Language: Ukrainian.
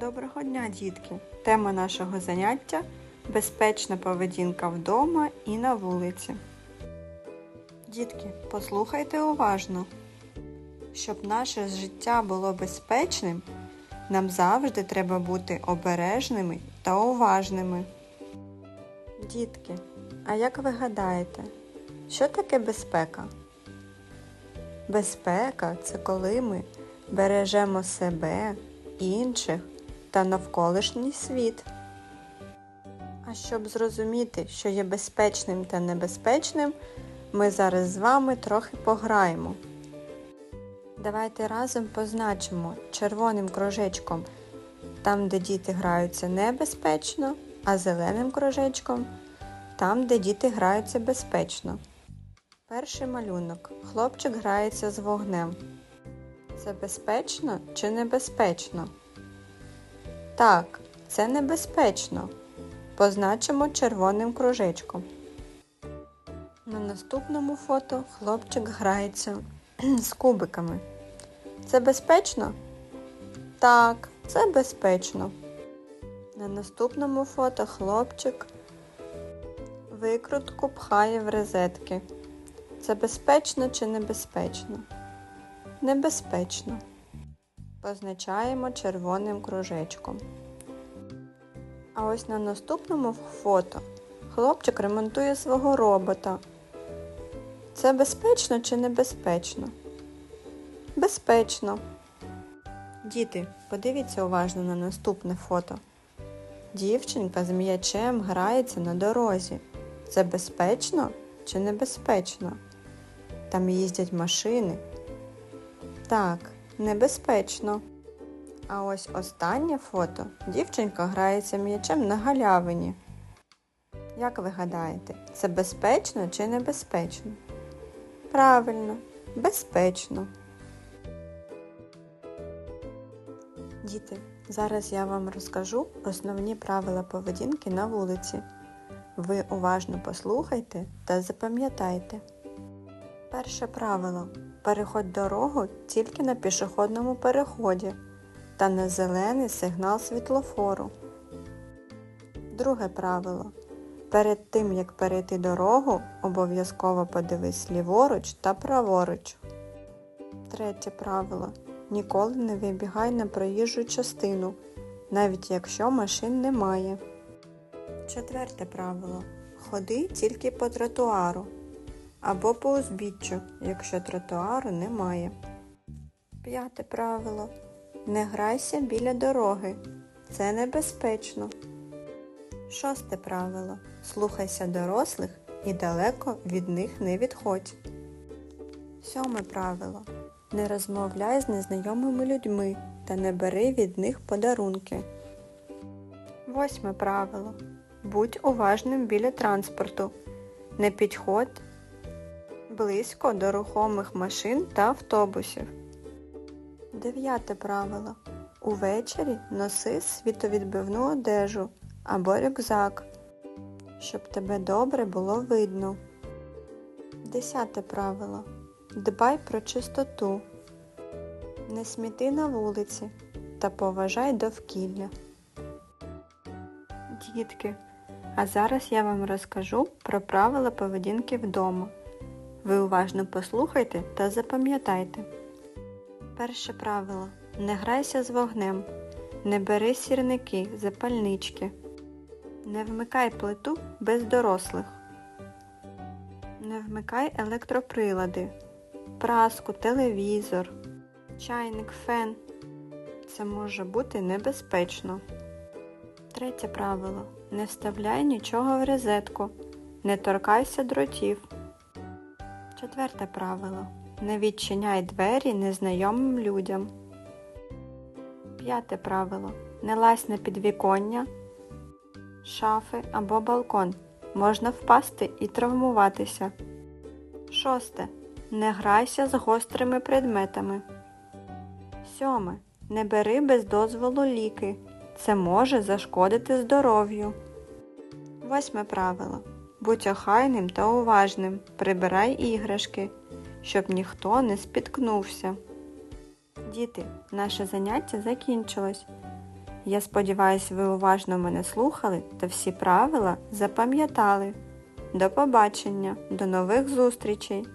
Доброго дня, дітки! Тема нашого заняття безпечна поведінка вдома і на вулиці. Дітки, послухайте уважно. Щоб наше життя було безпечним, нам завжди треба бути обережними та уважними. Дітки, а як ви гадаєте, що таке безпека? Безпека це коли ми бережемо себе, інших та навколишній світ. А щоб зрозуміти, що є безпечним та небезпечним, ми зараз з вами трохи пограємо. Давайте разом позначимо червоним кружечком там, де діти граються небезпечно, а зеленим кружечком там, де діти граються безпечно. Перший малюнок. Хлопчик грається з вогнем. Це безпечно чи небезпечно? Так, це небезпечно. Позначимо червоним кружечком. На наступному фото хлопчик грається з кубиками. Це безпечно? Так, це безпечно. На наступному фото хлопчик викрутку пхає в розетки. Це безпечно чи небезпечно? Небезпечно. Позначаємо червоним кружечком. А ось на наступному фото хлопчик ремонтує свого робота. Це безпечно чи небезпечно? Безпечно. Діти, подивіться уважно на наступне фото. Дівчинка з м'ячем грається на дорозі. Це безпечно чи небезпечно? Там їздять машини. Так, небезпечно. А ось останнє фото. Дівчинка грається м'ячем на галявині. Як ви гадаєте, це безпечно чи небезпечно? Правильно, безпечно. Діти, зараз я вам розкажу основні правила поведінки на вулиці. Ви уважно послухайте та запам'ятайте. Перше правило. Переходь дорогу тільки на пішохідному переході та на зелений сигнал світлофору. Друге правило. Перед тим, як перейти дорогу, обов'язково подивись ліворуч та праворуч. Третє правило. Ніколи не вибігай на проїжджу частину, навіть якщо машин немає. Четверте правило. Ходи тільки по тротуару або по узбіччю, якщо тротуару немає. П'яте правило. Не грайся біля дороги. Це небезпечно. Шосте правило. Слухайся дорослих і далеко від них не відходь. Сьоме правило. Не розмовляй з незнайомими людьми та не бери від них подарунки. Восьме правило. Будь уважним біля транспорту. Не підходь близько до рухомих машин та автобусів. Дев'яте правило. Увечері носи світовідбивну одежу або рюкзак, щоб тебе добре було видно. Десяте правило. Дбай про чистоту. Не сміти на вулиці та поважай довкілля. Дітки, а зараз я вам розкажу про правила поведінки вдома. Ви уважно послухайте та запам'ятайте. Перше правило. Не грайся з вогнем. Не бери сірники, запальнички. Не вмикай плиту без дорослих. Не вмикай електроприлади, праску, телевізор, чайник, фен. Це може бути небезпечно. Третє правило. Не вставляй нічого в розетку. Не торкайся дротів. Четверте правило. Не відчиняй двері незнайомим людям. П'яте правило. Не лазь на підвіконня, шафи або балкон. Можна впасти і травмуватися. Шосте. Не грайся з гострими предметами. Сьоме. Не бери без дозволу ліки. Це може зашкодити здоров'ю. Восьме правило. Будь охайним та уважним. Прибирай іграшки, щоб ніхто не спіткнувся. Діти, наше заняття закінчилось. Я сподіваюся, ви уважно мене слухали та всі правила запам'ятали. До побачення, до нових зустрічей!